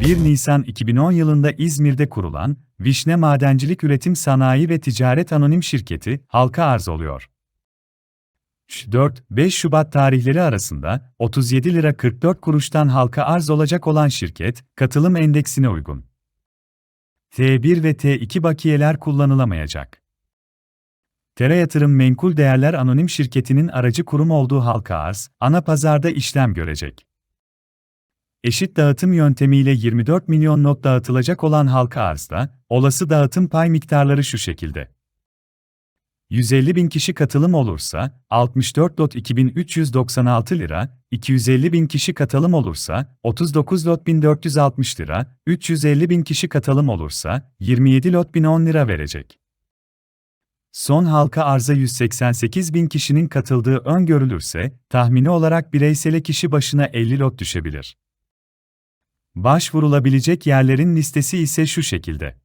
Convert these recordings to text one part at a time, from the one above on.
...1 Nisan 2010 yılında İzmir'de kurulan Vişne Madencilik Üretim Sanayi ve Ticaret Anonim Şirketi halka arz oluyor. 4-5 Şubat tarihleri arasında 37 lira 44 kuruştan halka arz olacak olan şirket, katılım endeksine uygun. T1 ve T2 bakiyeler kullanılamayacak. Tera Yatırım Menkul Değerler Anonim Şirketi'nin aracı kurum olduğu halka arz, ana pazarda işlem görecek. Eşit dağıtım yöntemiyle 24 milyon not dağıtılacak olan halka arzda, olası dağıtım pay miktarları şu şekilde. 150 bin kişi katılım olursa 64 lot 2396 lira, 250 bin kişi katılım olursa 39 lot 1460 lira, 350 bin kişi katılım olursa 27 lot 1010 lira verecek. Son halka arza 188 bin kişinin katıldığı öngörülürse, tahmini olarak bireysele kişi başına 50 lot düşebilir. Başvurulabilecek yerlerin listesi ise şu şekilde.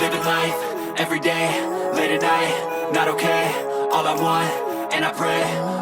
Living life every day, late at night, not okay. All I want, and I pray,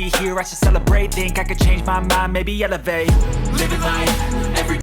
see here, I should celebrate. Think I could change my mind, maybe elevate. Living life, every